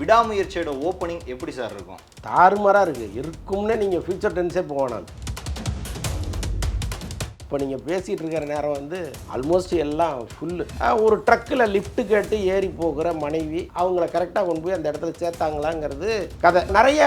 விடாமுயற்சியோட opening எப்படி sir இருக்கும்? தாறுமாறாக இருக்குது இருக்கும்னே நீங்கள் ஃபியூச்சர் டென்ஸே போகணும். இப்போ நீங்கள் பேசிகிட்டு இருக்கிற நேரம் வந்து ஆல்மோஸ்ட் எல்லாம் ஃபுல்லு ஒரு ட்ரக்கில் லிஃப்ட் கேட்டு ஏறி போகிற மனைவி அவங்கள கரெக்டாக கொண்டு போய் அந்த இடத்துல சேர்த்தாங்களாங்கிறது கதை. நிறைய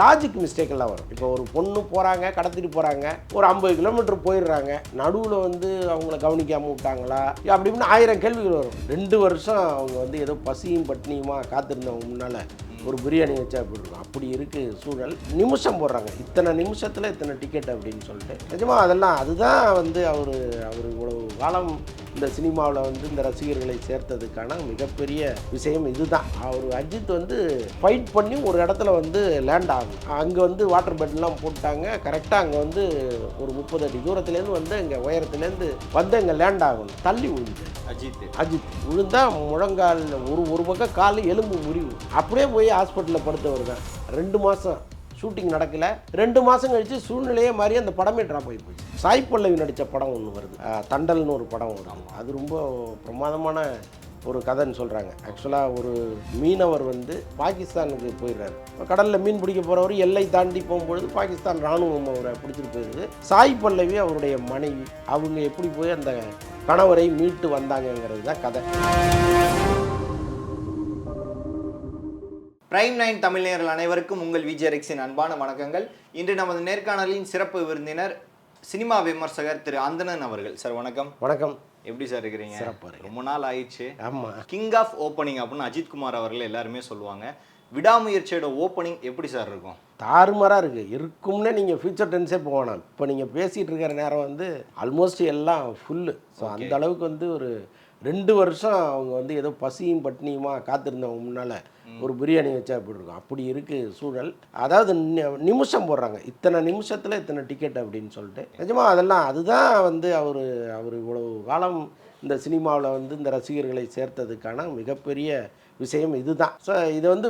லாஜிக் மிஸ்டேக்கெல்லாம் வரும். இப்போ ஒரு பொண்ணு போகிறாங்க கடத்திட்டு போகிறாங்க ஒரு ஐம்பது கிலோமீட்டர் போயிடுறாங்க நடுவில் வந்து அவங்கள கவனிக்காமல் விட்டாங்களா? அப்படி இப்படின்னு ஆயிரம் கேள்விகள் வரும். ரெண்டு வருஷம் அவங்க வந்து ஏதோ பசியும் பட்னியுமா காத்திருந்தவங்க முன்னால். ஒரு பிரியாணி வச்சா அப்படி இருக்கும்? அப்படி இருக்கு சூழல். நிமிஷம் போடுறாங்க. இத்தனை நிமிஷத்தில் இத்தனை டிக்கெட் அப்படின்னு சொல்லிட்டு. நிஜமாக அதெல்லாம் அதுதான் வந்து அவர் அவர் இவ்வளவு காலம் இந்த சினிமாவில் வந்து இந்த ரசிகர்களை சேர்த்ததுக்கான மிகப்பெரிய விஷயம் இதுதான். அவர் அஜித் வந்து ஃபைட் பண்ணி ஒரு இடத்துல வந்து லேண்ட் ஆகும் அங்கே வந்து வாட்டர் பெட்லாம் போட்டாங்க. கரெக்டாக அங்கே வந்து ஒரு முப்பது அடி தூரத்துலேருந்து வந்து இங்கே உயரத்துலேருந்து வந்து அங்கே லேண்ட் ஆகணும். தள்ளி விழுந்து அஜித். அஜித். விழுந்தா முழங்கால் ஒரு ஒரு பக்கம் கால் எலும்பு முறிவு. அப்படியே போய் ஹாஸ்பிட்டலில் படுத்தவர் தான். ரெண்டு மாதம் ஷூட்டிங் நடக்கல. ரெண்டு மாதம் கழிச்சு சூழ்நிலையே மாதிரி அந்த படமே ட்ராப் ஆகி போச்சு. சாய் பல்லவி நடித்த படம் ஒன்று வருது. தண்டல்னு ஒரு படம் வரும் அது ரொம்ப பிரமாதமான ஒரு கதைன்னு சொல்கிறாங்க ஆக்சுவலாக ஒரு மீனவர் வந்து பாகிஸ்தானுக்கு போயிடுறாரு. கடலில் மீன் பிடிக்க போகிறவர் எல்லை தாண்டி போகும்பொழுது பாகிஸ்தான் ராணுவம் அவரை பிடிச்சிட்டு போயிடுது சாய் பல்லவி அவருடைய மனைவி அவங்க எப்படி போய் அந்த கணவரை மீட்டு வந்தாங்கங்கிறது தான் கதை. பிரைம் நைன் தமிழ் அனைவருக்கும் உங்கள் விஜயரெக்ஸின் அன்பான வணக்கங்கள். இன்று நமது நேர்காணலின் சிறப்பு விருந்தினர் சினிமா விமர்சகர் திரு அந்தணன் அவர்கள். சார் வணக்கம். வணக்கம். எப்படி சார் இருக்கிறீங்க? சிறப்பா இருக்கேன். ரொம்ப நாள் ஆயிடுச்சு. ஆமாம் கிங் ஆஃப் ஓப்பனிங் அப்படின்னு அஜித் குமார் அவர்கள் எல்லாருமே சொல்லுவாங்க. விடாமுயற்சியோட ஓப்பனிங் எப்படி சார் இருக்கும்? தாறுமாறாக இருக்குது இருக்கும்னே நீங்கள் ஃபியூச்சர் டென்ஸே போகணும் இப்போ நீங்கள் பேசிகிட்டு இருக்கிற நேரம் வந்து ஆல்மோஸ்ட் எல்லாம் ஃபுல்லு ஸோ அந்த அளவுக்கு வந்து ஒரு ரெண்டு வருஷம் அவங்க வந்து ஏதோ பசியும் பட்னியுமா காத்திருந்தவங்க முன்னால் ஒரு பிரியாணி வச்சா அப்படி இருக்கும்? அப்படி இருக்குது சூழல். அதாவது நிமிஷம் போடுறாங்க. இத்தனை நிமிஷத்தில் இத்தனை டிக்கெட் அப்படின்னு சொல்லிட்டு. நிஜமா அதெல்லாம் அதுதான் வந்து அவர் அவர் இவ்வளவு காலம் இந்த சினிமாவில் வந்து இந்த ரசிகர்களை சேர்த்ததுக்கான மிகப்பெரிய விஷயம் இதுதான். ஸோ இது வந்து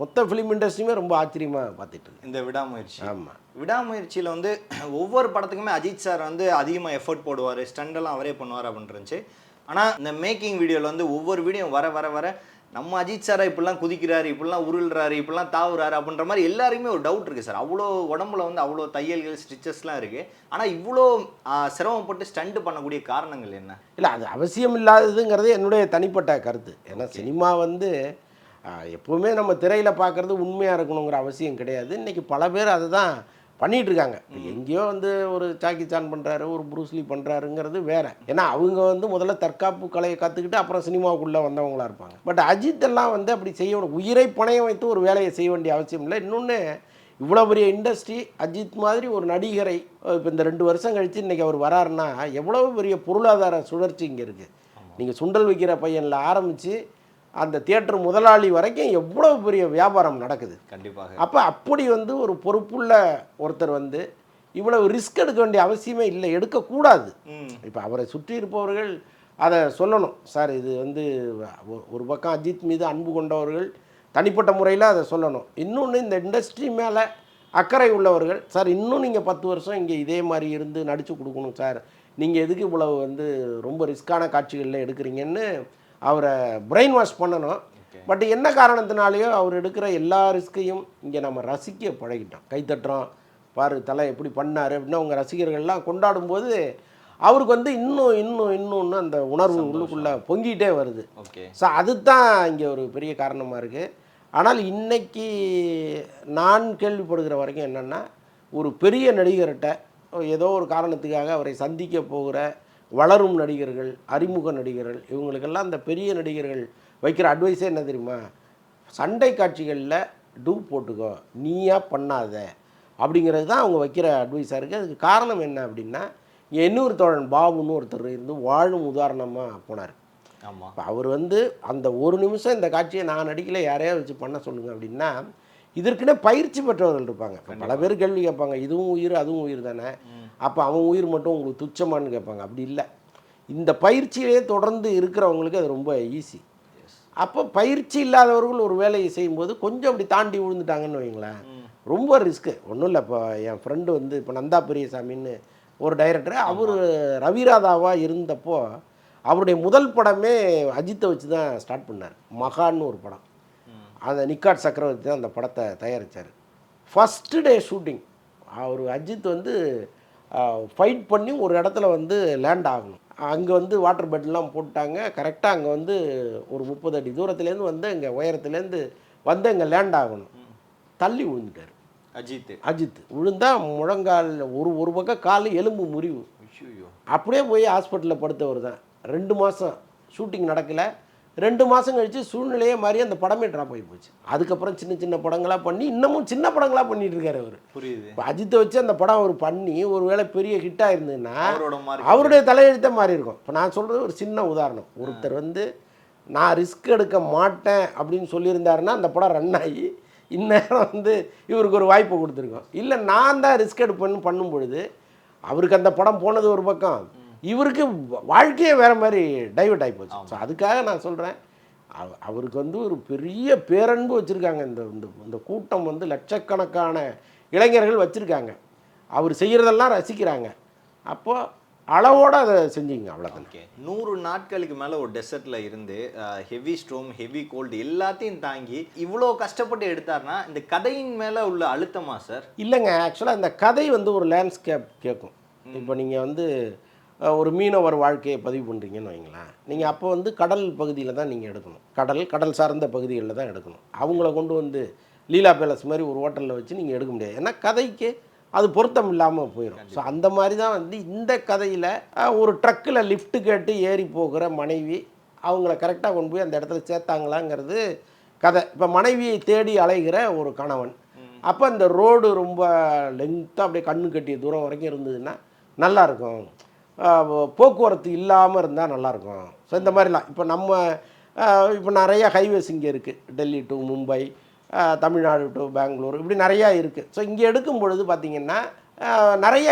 மொத்த ஃபிலிம் இண்டஸ்ட்ரியுமே ரொம்ப ஆச்சரியமாக பார்த்துட்டு இருக்கு. இந்த விடாமுயற்சி. ஆமாம் விடாமுயற்சியில் வந்து ஒவ்வொரு படத்துக்குமே அஜித் சார் வந்து அதிகமாக எஃபர்ட் போடுவார். ஸ்டண்டெல்லாம் அவரே பண்ணுவார் அப்படின்னு இருந்துச்சு ஆனால் இந்த மேக்கிங் வீடியோவில் வந்து ஒவ்வொரு வீடியோ வர வர வர நம்ம அஜித் சாரை இப்படிலாம் குதிக்கிறாரு இப்படிலாம் உருள்றாரு இப்படிலாம் தாவுறாரு அப்படின்ற மாதிரி எல்லாருக்குமே ஒரு டவுட் இருக்குது சார் அவ்வளோ உடம்புல வந்து அவ்வளோ தையல்கள் ஸ்டிச்சஸ்லாம் இருக்குது ஆனால் இவ்வளோ சிரமப்பட்டு ஸ்டண்ட் பண்ணக்கூடிய காரணங்கள் என்ன? இல்லை அது அவசியம் இல்லாததுங்கிறது என்னுடைய தனிப்பட்ட கருத்து. ஏன்னா சினிமா வந்து எப்பவுமே நம்ம திரையில் பார்க்குறது உண்மையாக இருக்கணுங்கிற அவசியம் கிடையாது. இன்றைக்கி பல பேர் அதை தான் பண்ணிட்டு இருக்காங்க எங்கேயோ வந்து ஒரு சாக்கி சான் பண்ணுறாரு ஒரு ப்ரூஸ்லி பண்ணுறாருங்கிறது வேற. ஏன்னா அவங்க வந்து முதல்ல தற்காப்பு கலையை கற்றுக்கிட்டு அப்புறம் சினிமாவுக்குள்ளே வந்தவங்களா இருப்பாங்க. பட் அஜித் எல்லாம் வந்து அப்படி செய்ய உயிரை பணையம் வைத்து ஒரு வேலையை செய்ய வேண்டிய அவசியம் இல்லை. இன்னொன்று இவ்வளோ பெரிய இண்டஸ்ட்ரி அஜித் மாதிரி ஒரு நடிகரை இப்போ இந்த ரெண்டு வருஷம் கழித்து இன்றைக்கி அவர் வராருன்னா எவ்வளோ பெரிய பொருளாதார சுழற்சி இங்கே இருக்குது நீங்கள் சுண்டல் வைக்கிற பையனில் ஆரம்பித்து அந்த தியேட்டர் முதலாளி வரைக்கும் எவ்வளோ பெரிய வியாபாரம் நடக்குது. கண்டிப்பாக. அப்போ அப்படி வந்து ஒரு பொறுப்புள்ள ஒருத்தர் வந்து இவ்வளவு ரிஸ்க் எடுக்க வேண்டிய அவசியமே இல்லை எடுக்கக்கூடாது. இப்போ அவரை சுற்றி இருப்பவர்கள் அதை சொல்லணும். சார் இது வந்து ஒரு பக்கம் அஜித் மீது அன்பு கொண்டவர்கள் தனிப்பட்ட முறையில் அதை சொல்லணும். இன்னொன்று இந்த இண்டஸ்ட்ரி மேலே அக்கறை உள்ளவர்கள் சார் இன்னும் நீங்கள் பத்து வருஷம் இங்கே இதே மாதிரி இருந்து நடித்து கொடுக்கணும் சார். நீங்கள் எதுக்கு இவ்வளவு வந்து ரொம்ப ரிஸ்க்கான காட்சிகளில் எடுக்கிறீங்கன்னு அவரை பிரெயின் வாஷ் பண்ணணும் பட் என்ன காரணத்தினாலேயோ அவர் எடுக்கிற எல்லா ரிஸ்கையும் இங்கே நம்ம ரசிக்க பழகிட்டோம். கைத்தட்டுறோம் பாரு தலை எப்படி பண்ணார் அப்படின்னு அவங்க ரசிகர்கள்லாம் கொண்டாடும்போது அவருக்கு வந்து இன்னும் இன்னும் இன்னும் அந்த உணர்வு உள்ளுக்குள்ளே பொங்கிட்டே வருது. ஓகே ஸோ அதுதான் இங்கே ஒரு பெரிய காரணமாக இருக்குது ஆனால் இன்னைக்கு நான் கேள்விப்படுகிற வரைக்கும் என்னென்னா ஒரு பெரிய நடிகர்கிட்ட ஏதோ ஒரு காரணத்துக்காக அவரை சந்திக்க போகிற வளரும் நடிகர்கள் அறிமுக நடிகர்கள் இவங்களுக்கெல்லாம் அந்த பெரிய நடிகர்கள் வைக்கிற அட்வைஸே என்ன தெரியுமா? சண்டை காட்சிகளில் டூ போட்டுக்கோ நீயா பண்ணாத அப்படிங்கிறது தான் அவங்க வைக்கிற அட்வைஸாக இருக்குது அதுக்கு காரணம் என்ன அப்படின்னா இங்கே இன்னொரு தோழன் பாபுன்னு ஒருத்தர் இருந்து வாழும் உதாரணமாக போனார். ஆமாம் அவர் வந்து அந்த ஒரு நிமிஷம் இந்த காட்சியை நான் நடிக்கல யாரையாவது வச்சு பண்ண சொல்லுங்க அப்படின்னா இதற்குனே பயிற்சி பெற்றவர்கள் இருப்பாங்க. பல பேர் கேள்வி கேட்பாங்க இதுவும் உயிர் அதுவும் உயிர் தானே? அப்போ அவன் உயிர் மட்டும் உங்களுக்கு துச்சமான்னு கேட்பாங்க. அப்படி இல்லை. இந்த பயிற்சியிலே தொடர்ந்து இருக்கிறவங்களுக்கு அது ரொம்ப ஈஸி அப்போ பயிற்சி இல்லாதவர்கள் ஒரு வேலையை செய்யும்போது கொஞ்சம் அப்படி தாண்டி விழுந்துட்டாங்கன்னு வைங்களேன் ரொம்ப ரிஸ்க்கு ஒன்றும் இல்லை. இப்போ என் ஃப்ரெண்டு வந்து இப்போ நந்தா பெரியசாமின்னு ஒரு டைரக்டர் அவர் ரவிராதாவாக இருந்தப்போ அவருடைய முதல் படமே அஜித்தை வச்சு தான் ஸ்டார்ட் பண்ணார். மகான்னு ஒரு படம். அந்த நிக்காட் சக்கரவர்த்தி தான் அந்த படத்தை தயாரித்தார் ஃபஸ்ட்டு டே ஷூட்டிங் அவர் அஜித் வந்து ஃபைட் பண்ணி ஒரு இடத்துல வந்து லேண்ட் ஆகணும். அங்கே வந்து வாட்டர் பெட்லாம் போட்டாங்க. கரெக்டாக அங்கே வந்து ஒரு முப்பது அடி தூரத்துலேருந்து வந்து இங்கே உயரத்துலேருந்து வந்து அங்கே லேண்ட் ஆகணும். தள்ளி விழுந்துட்டார். அஜித். அஜித். விழுந்தா முழங்கால் ஒரு ஒரு பக்கம் கால் எலும்பு முறிவு. அப்படியே போய் ஹாஸ்பிட்டலில் படுத்தவர் தான். ரெண்டு மாதம் ஷூட்டிங் நடக்கலை. ரெண்டு மாதம் கழித்து சூழ்நிலையே மாறி அந்த படமே ட்ராப் ஆகி போச்சு. அதுக்கப்புறம் சின்ன சின்ன படங்களாக பண்ணி இன்னமும் சின்ன படங்களாக பண்ணிட்டு இருக்காரு அவர். புரியுது. இப்போ அஜித்தை வச்சு அந்த படம் அவர் பண்ணி ஒரு வேளை பெரிய ஹிட்டாக இருந்ததுன்னா அவருடைய தலையெழுத்தே மாறி இருக்கும். இப்போ நான் சொல்கிறது ஒரு சின்ன உதாரணம். ஒருத்தர் வந்து நான் ரிஸ்க் எடுக்க மாட்டேன் அப்படின்னு சொல்லியிருந்தாருன்னா அந்த படம் ரன் ஆகி இந்நேரம் வந்து இவருக்கு ஒரு வாய்ப்பு கொடுத்துருக்கோம். இல்லை நான் தான் ரிஸ்க் எடுப்பேன்னு பண்ணும் பொழுது அவருக்கு அந்த படம் போனது ஒரு பக்கம். இவருக்கு வாழ்க்கையே வேற மாதிரி டைவர்ட் ஆகி போச்சு. ஸோ அதுக்காக நான் சொல்கிறேன் அவருக்கு வந்து ஒரு பெரிய பேரன்பு வச்சுருக்காங்க. இந்த இந்த கூட்டம் வந்து லட்சக்கணக்கான இளைஞர்கள் வச்சுருக்காங்க. அவர் செய்கிறதெல்லாம் ரசிக்கிறாங்க. அப்போ அளவோட அதை செஞ்சீங்க அவ்வளோதான் ஓகே. நூறு நாட்களுக்கு மேலே ஒரு டெசர்ட்டில் இருந்து ஹெவி ஸ்ட்ரோம் ஹெவி கோல்டு எல்லாத்தையும் தாங்கி இவ்வளோ கஷ்டப்பட்டு எடுத்தார்னா இந்த கதையின் மேலே உள்ள அழுத்தமா சார் இல்லைங்க. ஆக்சுவலாக இந்த கதை வந்து ஒரு லேண்ட்ஸ்கேப் கேட்கும் இப்போ நீங்கள் வந்து ஒரு மீனவர் வாழ்க்கையை பதிவு பண்ணுறீங்கன்னு வைங்களேன். நீங்கள் அப்போ வந்து கடல் பகுதியில் தான் நீங்கள் எடுக்கணும். கடல் கடல் சார்ந்த பகுதிகளில் தான் எடுக்கணும். அவங்கள கொண்டு வந்து லீலா பேலஸ் மாதிரி ஒரு ஹோட்டலில் வச்சு நீங்கள் எடுக்க முடியாது. ஏன்னா கதைக்கு அது பொருத்தம் இல்லாமல் போயிடும் ஸோ அந்த மாதிரி தான் வந்து இந்த கதையில் ஒரு ட்ரக்கில் லிஃப்ட் கேட்டு ஏறி போகிற மனைவி அவங்கள கரெக்டாக கொண்டு போய் அந்த இடத்துல சேர்த்தாங்களாங்கிறது கதை. இப்போ மனைவியை தேடி அலைகிற ஒரு கணவன். அப்போ இந்த ரோடு ரொம்ப லென்த்தாக அப்படியே கண்ணு கட்டிய தூரம் வரைக்கும் இருந்ததுன்னா நல்லாயிருக்கும் போக்குவரத்து இல்லாமல் இருந்தால் நல்லாயிருக்கும் ஸோ இந்த மாதிரிலாம். இப்போ நம்ம இப்போ நிறைய ஹைவேஸ் இங்கே இருக்குது டெல்லி டு மும்பை தமிழ்நாடு டு பெங்களூர். இப்படி நிறையா இருக்குது ஸோ இங்கே எடுக்கும் பொழுது பார்த்திங்கன்னா நிறைய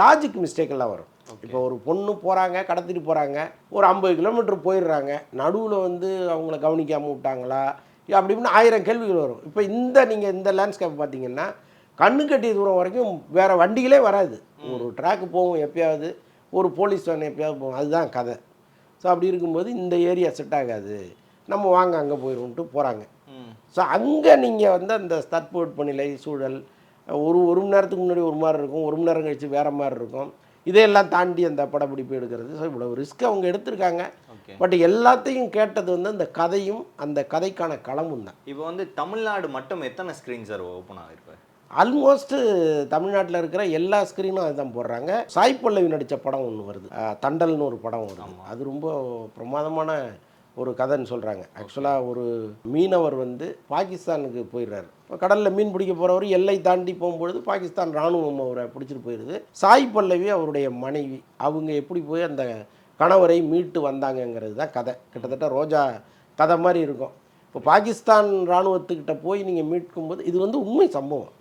லாஜிக் மிஸ்டேக் எல்லாம் வரும் இப்போ ஒரு பொண்ணு போகிறாங்க கடத்திட்டு போகிறாங்க ஒரு ஐம்பது கிலோமீட்டர் போயிடுறாங்க. நடுவில் வந்து அவங்கள கவனிக்காமல் விட்டாங்களா? அப்படி இப்படின்னு ஆயிரம் கேள்விகள் வரும். இப்போ இந்த நீங்கள் இந்த லேண்ட்ஸ்கேப் பார்த்தீங்கன்னா கண்ணு கட்டிய தூரம் வரைக்கும் வேறு வண்டிகளே வராது. ஒரு ட்ராக்கு போகும் எப்பயாவது. ஒரு போலீஸ் வேன் எப்பயாவது போகும் அதுதான் கதை. ஸோ அப்படி இருக்கும்போது இந்த ஏரியா செட் ஆகாது. நம்ம வாங்க அங்கே போயிடும்ட்டு போகிறாங்க ஸோ அங்கே நீங்கள் வந்து அந்த தட்பவெப்பநிலை சூழல் ஒரு ஒரு மணி நேரத்துக்கு முன்னாடி ஒரு மாதிரி இருக்கும். ஒரு மணி நேரம் கழிச்சு வேறு மாதிரி இருக்கும். இதையெல்லாம் தாண்டி அந்த படப்பிடிப்பு எடுக்கிறது. ஸோ இவ்வளோ ரிஸ்க் அவங்க எடுத்திருக்காங்க. பட் எல்லாத்தையும் கேட்டது வந்து அந்த கதையும் அந்த கதைக்கான களமும் தான். இப்போ வந்து தமிழ்நாடு மட்டும் எத்தனை ஸ்க்ரீன் சார் ஓப்பன் ஆகிருக்கு? ஆல்மோஸ்ட் தமிழ்நாட்டில் இருக்கிற எல்லா ஸ்க்ரீனும் அதுதான் போடுறாங்க. சாய் பல்லவி நடித்த படம் ஒன்று வருது. தண்டல்னு ஒரு படம் வருது. அது ரொம்ப பிரமாதமான ஒரு கதைன்னு சொல்கிறாங்க ஆக்சுவலாக ஒரு மீனவர் வந்து பாகிஸ்தானுக்கு போயிடுறாரு. இப்போ கடலில் மீன் பிடிக்க போகிறவர் எல்லை தாண்டி போகும்பொழுது பாகிஸ்தான் ராணுவம் அவரை பிடிச்சிட்டு போயிடுது சாய் பல்லவி அவருடைய மனைவி அவங்க எப்படி போய் அந்த கணவரை மீட்டு வந்தாங்கங்கிறது தான் கதை. கிட்டத்தட்ட ரோஜா கதை மாதிரி இருக்கும். இப்போ பாகிஸ்தான் இராணுவத்துக்கிட்ட போய் நீங்கள் மீட்கும்போது இது வந்து உண்மை சம்பவம்.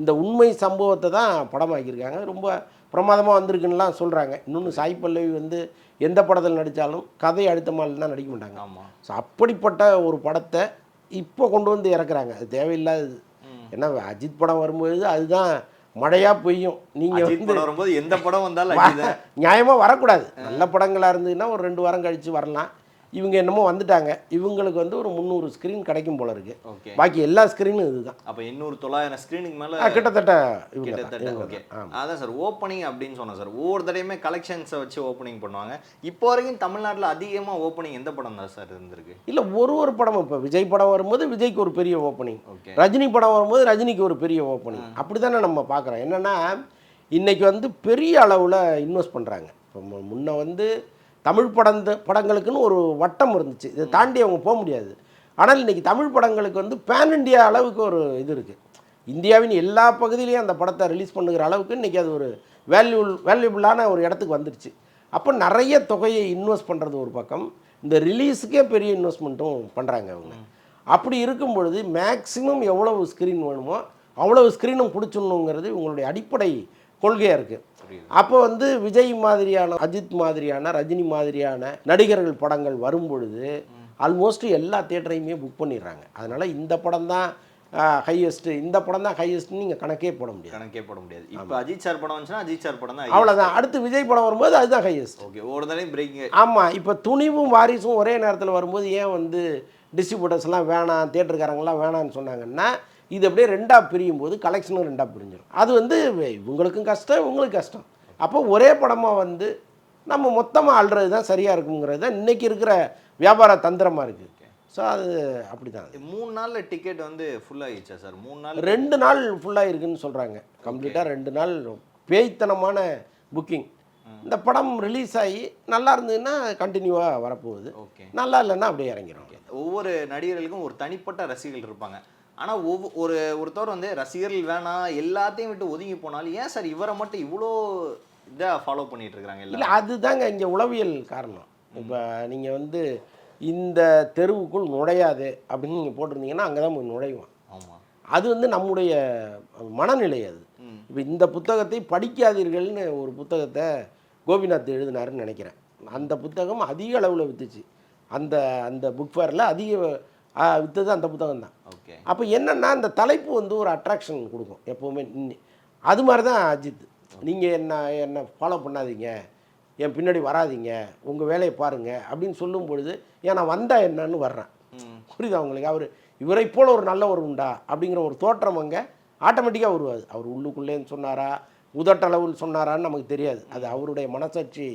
இந்த உண்மை சம்பவத்தை தான் படமாக்கியிருக்காங்க. ரொம்ப பிரமாதமாக வந்திருக்குன்னுலாம் சொல்கிறாங்க இன்னொன்று சாய் பல்லவி வந்து எந்த படத்தில் நடித்தாலும் கதை அடுத்த மாதிரி தான் நடிக்க மாட்டாங்க. ஆமாம் ஸோ அப்படிப்பட்ட ஒரு படத்தை இப்போ கொண்டு வந்து இறக்குறாங்க. அது தேவையில்லாதது. ஏன்னா அஜித் படம் வரும்போது அதுதான் மழையாக பெய்யும். நீங்கள் அஜித் வந்து வரும்போது எந்த படம் வந்தாலும் நியாயமாக வரக்கூடாது. நல்ல படங்களாக இருந்ததுன்னா ஒரு ரெண்டு வாரம் கழித்து வரலாம். இவங்க என்னமோ வந்துட்டாங்க. இவங்களுக்கு வந்து ஒரு முந்நூறு ஸ்க்ரீன் கிடைக்கும் போல இருக்கு. ஓகே. பாக்கி எல்லா ஸ்க்ரீனும் இதுதான். அப்போ எண்ணூறு தொள்ளாயிரம் ஸ்க்ரீனுக்கு மேலே கிட்டத்தட்ட கிட்டத்தட்ட ஓகே. அதான் சார் ஓப்பனிங் அப்படின்னு சொன்னேன் சார் ஒவ்வொரு தடையுமே கலெக்ஷன்ஸை வச்சு ஓப்பனிங் பண்ணுவாங்க. இப்போ வரைக்கும் தமிழ்நாட்டில் அதிகமாக ஓப்பனிங் எந்த படம் தான் சார் இருந்திருக்கு? இல்லை ஒரு ஒரு படம் இப்போ விஜய் படம் வரும்போது விஜய்க்கு ஒரு பெரிய ஓப்பனிங் ரஜினி படம் வரும்போது ரஜினிக்கு ஒரு பெரிய ஓப்பனிங் அப்படி தானே நம்ம பார்க்குறோம் என்னென்னா இன்னைக்கு வந்து பெரிய அளவில் இன்வெஸ்ட் பண்ணுறாங்க இப்போ முன்ன வந்து தமிழ் படம் படங்களுக்குன்னு ஒரு வட்டம் இருந்துச்சு. இதை தாண்டி அவங்க போக முடியாது. ஆனால் இன்னைக்கு தமிழ் படங்களுக்கு வந்து பேன் இண்டியா அளவுக்கு ஒரு இது இருக்குது இந்தியாவின் எல்லா பகுதியிலையும் அந்த படத்தை ரிலீஸ் பண்ணுகிற அளவுக்கு இன்றைக்கி அது ஒரு வேல்யூ வேல்யூபிளான ஒரு இடத்துக்கு வந்துருச்சு. அப்போ நிறைய தொகையை இன்வெஸ்ட் பண்ணுறது ஒரு பக்கம். இந்த ரிலீஸுக்கே பெரிய இன்வெஸ்ட்மெண்ட்டும் பண்ணுறாங்க அவங்க. அப்படி இருக்கும் பொழுது மேக்ஸிமம் எவ்வளவு ஸ்க்ரீன் வேணுமோ அவ்வளவு ஸ்க்ரீனும் பிடிச்சிடணுங்கிறது உங்களுடைய அடிப்படை கொள்கையாக இருக்குது அப்போ வந்து விஜய் மாதிரியான அஜித் மாதிரியான ரஜினி மாதிரியான நடிகர்கள் படங்கள் வரும் பொழுது ஆல்மோஸ்ட் எல்லா தேட்டரையுமே புக் பண்ணிடுறாங்க. அதனால் இந்த படம் தான் ஹையஸ்ட்டு இந்த படம் தான் ஹையஸ்ட்னு நீங்கள் கணக்கே போட முடியாது. கணக்கே போட முடியாது. இப்போ அஜித் சார் படம் வந்துச்சுன்னா அஜித் சார் படம் தான் அவ்வளோதான் அடுத்து விஜய் படம் வரும்போது அதுதான் ஹையஸ்ட் ஓகே ஒரு தடவை பிரேக்கிங் ஆமாம் இப்போ துணிவும் வாரிசும் ஒரே நேரத்தில் வரும்போது ஏன் வந்து டிஸ்ட்ரிபியூட்டர்ஸ்லாம் வேணாம் தேட்டருக்காரங்களாம் வேணாம்னு சொன்னாங்கன்னா இது அப்படியே ரெண்டாக பிரியும் போது கலெக்ஷனும் ரெண்டாக பிரிஞ்சிடும். அது வந்து இவங்களுக்கும் கஷ்டம் இவங்களுக்கும் கஷ்டம். அப்போ ஒரே படமாக வந்து நம்ம மொத்தமாக ஆள்றது தான் சரியாக இருக்குங்கிறது தான் இன்றைக்கி இருக்கிற வியாபார தந்திரமாக இருக்குது ஸோ அது அப்படி தான் மூணு நாள்ல டிக்கெட் வந்து ஃபுல் ஆயிடுச்சா சார் மூணு நாள் ரெண்டு நாள் ஃபுல்லாக இருக்குன்னு சொல்கிறாங்க கம்ப்ளீட்டாக ரெண்டு நாள் பேய்த்தனமான புக்கிங் இந்த படம் ரிலீஸ் ஆகி நல்லா இருந்ததுன்னா கண்டினியூவாக வரப்போகுது. ஓகே நல்லா இல்லைன்னா அப்படியே இறங்கிடும் ஒவ்வொரு நடிகர்களுக்கும் ஒரு தனிப்பட்ட ரசிகர்கள் இருப்பாங்க. ஆனா ஒவ்வொரு ஒரு ஒருத்தர் வந்து ரசிகர்கள் வேணாம் எல்லாத்தையும் விட்டு ஒதுங்கி போனாலும் ஏன் சார் இவரை மட்டும் இவ்வளோ இதா ஃபாலோ பண்ணிட்டு இருக்காங்க இல்லை அதுதாங்க இங்கே உளவியல் காரணம். இப்போ நீங்கள் வந்து இந்த தெருவுக்குள் நுழையாது அப்படின்னு நீங்கள் போட்டிருந்தீங்கன்னா அங்கே தான் போய் நுழைவான் ஆமா. அது வந்து நம்முடைய மனநிலை அது. இப்போ இந்த புத்தகத்தை படிக்காதீர்கள்னு ஒரு புத்தகத்தை கோபிநாத் எழுதினாருன்னு நினைக்கிறேன். அந்த புத்தகம் அதிக அளவில் வித்துச்சு. அந்த அந்த புக் ஃபேரில் அதிக வித்தது அந்த புத்தகம் தான். ஓகே. அப்போ என்னென்னா அந்த தலைப்பு வந்து ஒரு அட்ராக்ஷன் கொடுக்கும் எப்போவுமே. அது மாதிரி தான் அஜித் நீங்கள் என்ன என்னை ஃபாலோ பண்ணாதீங்க. என் பின்னாடி வராதீங்க. உங்கள் வேலையை பாருங்க அப்படின்னு சொல்லும் பொழுது ஏன் நான் வந்தா என்னன்னு வர்றேன். புரியுதா உங்களுக்கு? அவர் இவரை போல ஒரு நல்லவர் உண்டா? அப்படிங்கிற ஒரு தோற்றம் அங்கே ஆட்டோமேட்டிக்காக உருவாது அவர் உள்ளுக்குள்ளேன்னு சொன்னாரா? உதட்டளவில் சொன்னாரான்னு நமக்கு தெரியாது. அது அவருடைய மனசாட்சி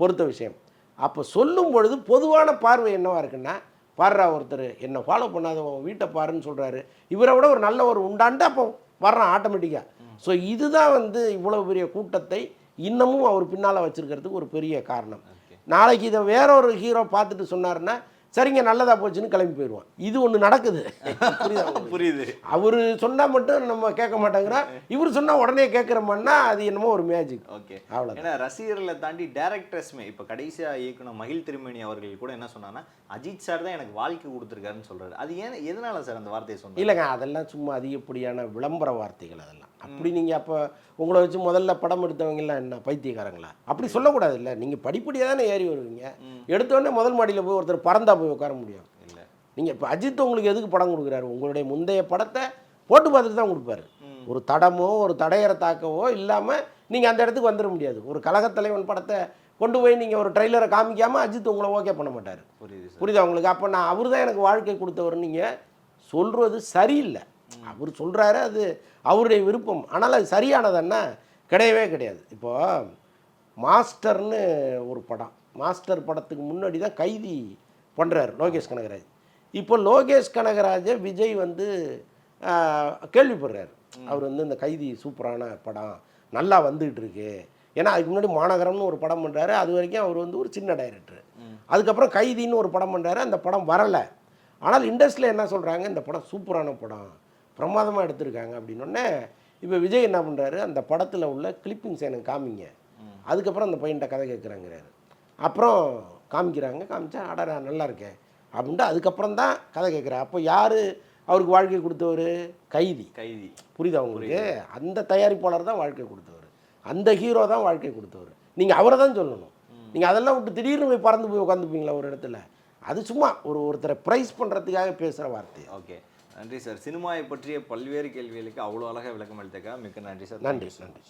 பொறுத்த விஷயம். அப்போ சொல்லும் பொழுது பொதுவான பார்வை என்னவா இருக்குன்னா பாடுறா ஒருத்தர். என்னை ஃபாலோ பண்ணாத உன் வீட்டை பாருன்னு சொல்கிறாரு இவரை விட ஒரு நல்ல ஒரு உண்டான்ட்டு அப்போ வர்றான் ஆட்டோமேட்டிக்காக ஸோ இதுதான் வந்து இவ்வளோ பெரிய கூட்டத்தை இன்னமும் அவர் பின்னால் வச்சிருக்கிறதுக்கு ஒரு பெரிய காரணம். நாளைக்கு இதை வேற ஒரு ஹீரோ பார்த்துட்டு சொன்னாருன்னா சரிங்க நல்லதா போச்சுன்னு கிளம்பி போயிடுவான். இது ஒன்று நடக்குது. புரியுதா அவர் சொன்னால் மட்டும் நம்ம கேட்க மாட்டேங்கிறோம் இவர் சொன்னால் உடனே கேட்குறோம்னா அது என்னமோ ஒரு மேஜிக் ஓகே அவ்வளோ ஏன்னா ரசிகர்களை தாண்டி டேரக்டர்ஸ்மே இப்போ கடைசியா இயக்குனர் மகிழ் திருமணி அவர்கள் கூட என்ன சொன்னாங்கன்னா அஜித் சார் தான் எனக்கு வாழ்க்கை கொடுத்துருக்காருன்னு சொல்றாரு. அது ஏன் எதனால சார் அந்த வார்த்தையை சொன்னாங்க இல்லைங்க அதெல்லாம் சும்மா அதிகப்படியான விளம்பர வார்த்தைகள் அதெல்லாம். அப்படி நீங்கள் அப்போ உங்களை வச்சு முதல்ல படம் எடுத்தவங்கலாம் என்ன பைத்தியக்காரங்களா? அப்படி சொல்லக்கூடாது இல்லை நீங்கள் படிப்படியாக தானே ஏறி வருவீங்க. எடுத்தோடனே முதல் மாடியில் போய் ஒருத்தர் பறந்தா போய் உட்கார முடியும். இல்ல. நீங்கள் இப்போ அஜித் உங்களுக்கு எதுக்கு படம் கொடுக்குறாரு? உங்களுடைய முந்தைய படத்தை போட்டு பார்த்துட்டு தான் கொடுப்பாரு. ஒரு தடமோ ஒரு தடையற தாக்கவோ இல்லாமல் நீங்கள் அந்த இடத்துக்கு வந்துட முடியாது. ஒரு கழகத்தலைவன் படத்தை கொண்டு போய் நீங்கள் ஒரு ட்ரெய்லரை காமிக்காமல் அஜித் உங்களை ஓகே பண்ண மாட்டார். புரியுது புரியுதா உங்களுக்கு? அப்போ நான் அவர் தான் எனக்கு வாழ்க்கை கொடுத்தவர் நீங்கள் சொல்கிறது சரியில்லை. அவர் சொல்கிறாரு அது அவருடைய விருப்பம். ஆனால் அது சரியானதுன்னா? கிடையவே கிடையாது. இப்போ மாஸ்டர்னு ஒரு படம். மாஸ்டர் படத்துக்கு முன்னாடி தான் கைதி பண்ணுறாரு லோகேஷ் கனகராஜ். இப்போ லோகேஷ் கனகராஜை விஜய் வந்து கேள்விப்படுறாரு. அவர் வந்து இந்த கைதி சூப்பரான படம் நல்லா வந்துகிட்டு இருக்கு. ஏன்னா அதுக்கு முன்னாடி மாநகரம்னு ஒரு படம் பண்ணுறாரு அது வரைக்கும் அவர் வந்து ஒரு சின்ன டைரக்டர். அதுக்கப்புறம் கைதின்னு ஒரு படம் பண்ணுறாரு அந்த படம் வரலை. ஆனால் இண்டஸ்ட்ரியில் என்ன சொல்கிறாங்க இந்த படம் சூப்பரான படம். பிரமாதமாக எடுத்திருக்காங்க அப்படின்னோடனே இப்போ விஜய் என்ன பண்ணுறாரு அந்த படத்தில் உள்ள கிளிப்பிங்ஸ் எனக்கு காமிங்க. அதுக்கப்புறம் அந்த பையன்கிட்ட கதை கேட்குறாங்கிறாரு அப்புறம் காமிக்கிறாங்க. காமிச்சா அடடா நல்லா இருக்கேன். அப்படின்ட்டு அதுக்கப்புறம் தான் கதை கேட்குறாரு அப்போ யார் அவருக்கு வாழ்க்கை கொடுத்தவர்? கைதி. கைதி. புரியுதா உங்களுக்கு? அந்த தயாரிப்பாளர் தான் வாழ்க்கை கொடுத்தவர். அந்த ஹீரோ தான் வாழ்க்கை கொடுத்தவர். நீங்கள் அவரை தான் சொல்லணும். நீங்கள் அதெல்லாம் விட்டு திடீர்னு போய் பறந்து போய் உட்காந்துப்பீங்களா ஒரு இடத்துல? அது சும்மா ஒரு ஒருத்தரை ப்ரைஸ் பண்ணுறதுக்காக பேசுகிற வார்த்தை ஓகே. நன்றி சார். சினிமாவை பற்றிய பல்வேறு கேள்விகளுக்கு அவ்வளோ அழகாக விளக்கம் அளித்தக்கா மிக்க நன்றி சார். நன்றி நன்றி.